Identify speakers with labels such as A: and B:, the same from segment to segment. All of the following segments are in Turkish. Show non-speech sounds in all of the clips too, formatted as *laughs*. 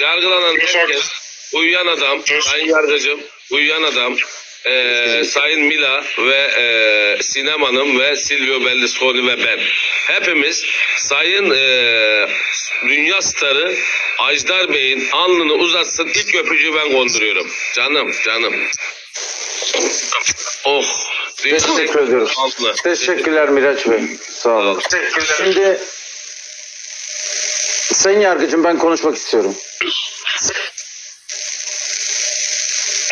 A: Yargılanan herkes uyuyan adam, sayın yargıcım, uyuyan adam, eee, sayın Mila ve eee Sinem Hanım ve Silvio Berlusconi ve ben. Hepimiz sayın eee, dünya starı Ajdar Bey'in alnını uzatsın ilk öpücüğü ben konduruyorum. Canım, canım. Oh.
B: Teşekkür ediyoruz. Teşekkürler Miraç Bey. Sağ olun. Şimdi Sayın Yargıcım ben konuşmak istiyorum. você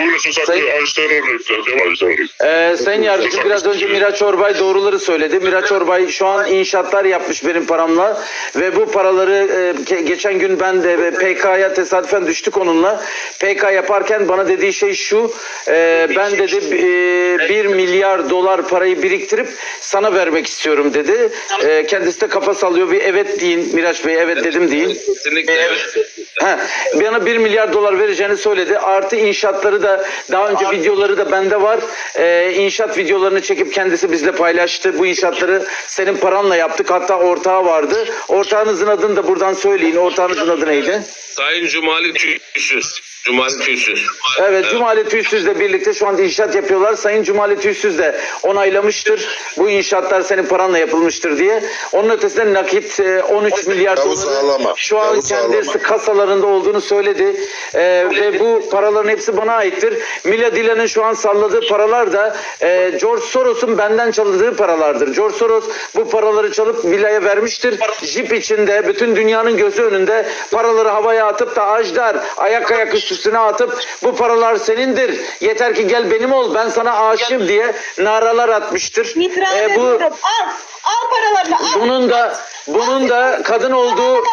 C: Ajdar Örnek.
B: Ee, Sayın Yargıcım biraz önce Miraç Orbay doğruları söyledi. Miraç Orbay şu an inşaatlar yapmış benim paramla ve bu paraları e, ge- geçen gün ben de e, PK'ya tesadüfen düştük onunla. PK yaparken bana dediği şey şu. e, ben dedi e, 1 milyar dolar parayı biriktirip sana vermek istiyorum dedi. E, kendisi de kafa sallıyor. Bir evet deyin Miraç Bey evet dedim deyin.
A: Kesinlikle evet.
B: Ha, bana 1 milyar dolar vereceğini söyledi. Artı inşaatları da daha önce videoları da bende var. Ee, inşaat videolarını çekip kendisi bizle paylaştı. Bu inşaatları senin paranla yaptık. Hatta ortağı vardı. Ortağınızın adını da buradan söyleyin. Ortağınızın adı neydi?
A: Sayın Cumali Tüysüz. Cumali Tüysüz.
B: Evet, Cumali Tüysüz'le birlikte şu anda inşaat yapıyorlar. Sayın Cumali Tüysüz de onaylamıştır. Bu inşaatlar senin paranla yapılmıştır diye. Onun ötesinde nakit e, 13 milyar
D: Yavuz
B: doları
D: ağlama.
B: şu an kendisi kasalarında olduğunu söyledi. E, ve bu paraların hepsi bana aittir. Mila Dilan'ın şu an salladığı paralar da e, George Soros'un benden çaldığı paralardır. George Soros bu paraları çalıp Mila'ya vermiştir. Jip içinde bütün dünyanın gözü önünde paraları havaya atıp da Ajdar ayak ayak üst üstüne atıp bu paralar senindir. Yeter ki gel benim ol ben sana aşığım diye naralar atmıştır.
E: İtiraz
B: E, bu
E: ediyorum. Al. Al paralarını al.
B: bunun da bunun da kadın olduğu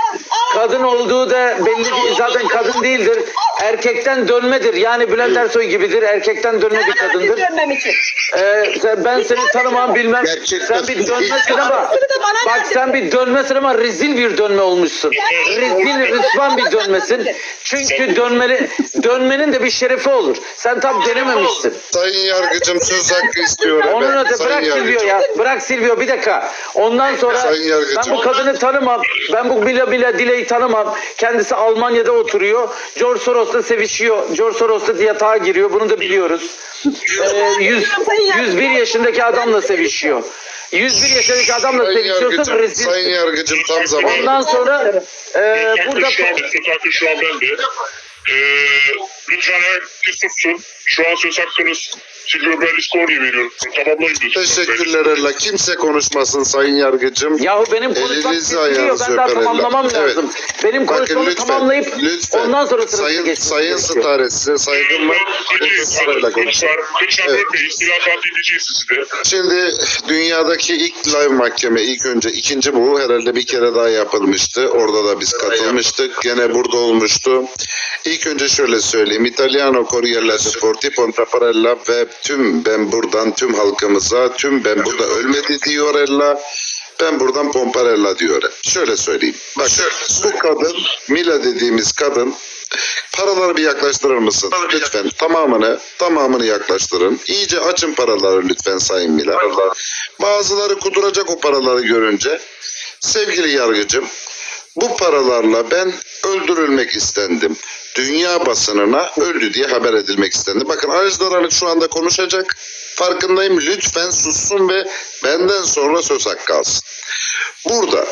B: kadın olduğu da belli değil. Zaten kadın değildir. Erkekten dönmedir. Yani Bülent Ersoy gibidir. Erkekten dönme bir kadındır.
E: dönmem için.
B: Ee, sen- ben seni tanımam bilmem.
D: Gerçekten.
B: Sen bir dönmesin ama
E: Parasını da bana
B: bak
E: verdin.
B: sen bir dönmesin ama rezil bir dönme olmuşsun. Rezil rüsvan bir dönmesin. Çünkü dönmeli dönmenin de bir şerefi olur. Sen tam denememişsin.
D: Sayın Yargıcım söz hakkı istiyorum.
B: Onun
D: ben.
B: öte
D: Sayın
B: bırak Silvio
D: Yargıcım.
B: ya. Bırak Silvio bir dakika. Ondan sonra
D: Sayın Yargıcım.
B: ben bu kadını tanımam. Ben bu Mila Mila Dile'yi tanımam. Kendisi Almanya'da oturuyor. George Soros'la sevişiyor. George Soros'la yatağa giriyor. Bunu da biliyoruz. Ee, 100, 101 yaşındaki adamla sevişiyor. 101 yaşındaki adamla
D: Sayın
B: sevişiyorsun
D: Yargıcım,
B: rezil.
D: Sayın Yargıcım tam zamanı.
B: Ondan sonra e,
C: Söz
B: burada
C: şu an, şu an bende. Ee, lütfen herkes sussun. Şu an söz hakkınız Silvio Berlusconi'ye veriyorum. Tamamlayın lütfen.
D: Teşekkürler Ella. Kimse konuşmasın Sayın Yargıcım.
B: Yahu benim konuşmam
D: Elinizi
B: kesiliyor.
D: ayağınızı
B: Ben daha
D: öperim.
B: tamamlamam
D: Evet.
B: lazım. Benim konuşmamı
D: lütfen,
B: tamamlayıp
D: lütfen.
B: ondan sonra sırasına
D: Sayın,
B: geçmesi
D: Sayın
B: gerekiyor.
D: Stare size saygım var. Lütfen sırayla konuşun.
C: Lütfen, lütfen
D: Evet.
C: sizi de.
D: Şimdi dünyadaki ilk live mahkeme ilk önce ikinci bu herhalde bir kere daha yapılmıştı. Orada da biz katılmıştık. Gene burada olmuştu. İlk önce şöyle söyleyeyim. Italiano Corriere Sporti Pontaparella ve tüm ben buradan tüm halkımıza tüm ben burada ölmedi diyor Ella. Ben buradan Pomparella diyor. Şöyle söyleyeyim. Bak bu kadın Mila dediğimiz kadın Paraları bir yaklaştırır mısın? Lütfen tamamını tamamını yaklaştırın. İyice açın paraları lütfen Sayın Mila. Bazıları kuduracak o paraları görünce. Sevgili yargıcım bu paralarla ben öldürülmek istendim. Dünya basınına öldü diye haber edilmek istendi. Bakın Ajdar Hanım şu anda konuşacak. Farkındayım. Lütfen sussun ve benden sonra söz hakkı alsın. Burada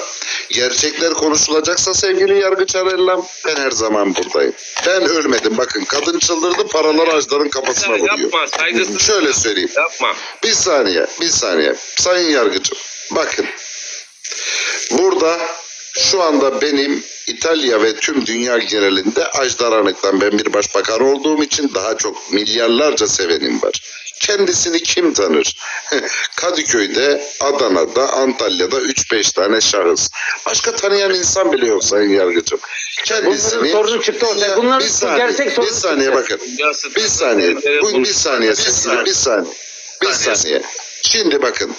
D: gerçekler konuşulacaksa sevgili yargıç Arellam ben her zaman buradayım. Ben ölmedim. Bakın kadın çıldırdı paralar Ajdar'ın kafasına vuruyor.
A: Yapma.
D: Şöyle söyleyeyim.
A: Yapma.
D: Bir saniye, bir saniye. Sayın Yargıcım, bakın. Burada şu anda benim İtalya ve tüm dünya genelinde Ajdar Anık'tan ben bir başbakan olduğum için daha çok milyarlarca sevenim var. Kendisini kim tanır? *laughs* Kadıköy'de, Adana'da, Antalya'da 3-5 tane şahıs. Başka tanıyan insan bile yok Sayın Yargıcım. Kendisini...
B: Bunların sorunu çıktı ortaya. Bunların
D: bir saniye,
B: gerçek sorunu
D: bir saniye
B: çıktı.
D: bakın.
A: Dünyası-
D: Bir saniye. Bu, bir saniye.
A: Bir saniye.
D: Bir saniye. Bir
A: saniye.
D: saniye. Şimdi bakın.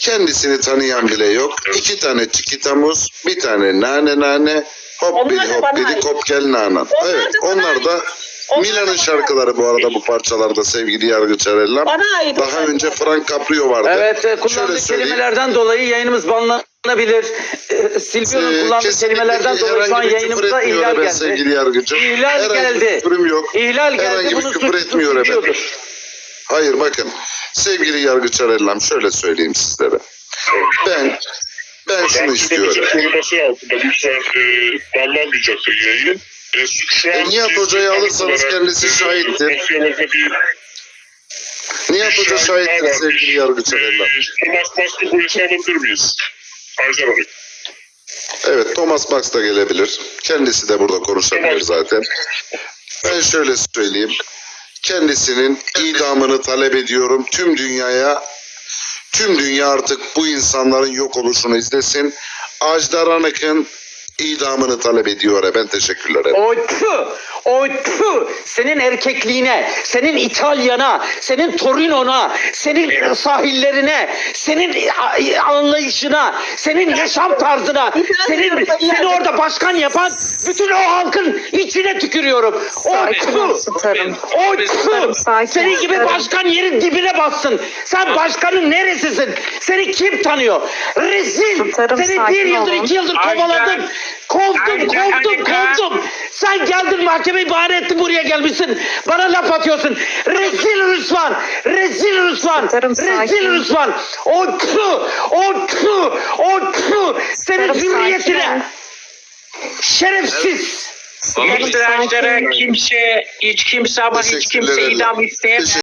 D: Kendisini tanıyan bile yok. İki tane çikitamuz, bir tane nane nane, hop
E: da
D: hop
E: ait.
D: kop gel nanan.
E: Onlar
D: Evet onlar da Milan'ın şarkıları bu arada bu parçalarda sevgili Yargıç
E: ait
D: Daha önce Frank Caprio vardı.
B: Evet e,
D: Şöyle
B: kullandığı kelimelerden dolayı yayınımız banla kullanabilir. Ee, Silvio'nun
D: Ee,
B: kullandığı kelimelerden dolayı şu an
D: bir
B: yayınımıza ihlal geldi.
D: sevgili yargıcım.
B: İhlal
D: herhangi
B: geldi.
D: bir yok.
B: İhlal geldi.
D: Herhangi bir küfür etmiyor efendim. Hayır bakın sevgili yargıç Arellam şöyle söyleyeyim sizlere. Ben ben şunu istiyorum.
C: Koruması altında lütfen e, yayın. E, şu
D: E, Nihat Hoca'yı alırsanız kendisi
C: e,
D: şahittir.
C: Bir
D: Nihat Hoca
C: şahit
D: şahittir sevgili yargıç
C: E,
D: Arellam.
C: Thomas Baskı polisi? Hacer Hanım.
D: Evet Thomas Max da gelebilir. Kendisi de burada konuşabilir zaten. Ben şöyle söyleyeyim. Kendisinin idamını talep ediyorum. Tüm dünyaya tüm dünya artık bu insanların yok oluşunu izlesin. Ajdar Anık'ın idamını talep ediyor. Ben teşekkürler ederim.
B: Oy tüh! Senin erkekliğine, senin İtalyana, senin Torino'na, senin sahillerine, senin anlayışına, senin yaşam tarzına, senin seni orada başkan yapan bütün o halkın içine tükürüyorum. Oy
F: Starım,
B: tüh!
F: sakin
B: Senin gibi başkan yerin dibine bassın. Sen başkanın neresisin? Seni kim tanıyor? Rezil! Seni bir yıldır iki yıldır kovaladım. Kovdum, kovdum, kovdum. Sen geldin mahkemeyi bahane ettin buraya gelmişsin. Bana laf atıyorsun. Rezil Rüsvan. Rezil.
F: Starım,
B: Rezil. Rüsvan. O tü. O tü. O tü. Senin
F: sakin.
B: Şerefsiz.
G: İftiraçlara kimse, hiç kimse ama hiç kimse idam isteyemez.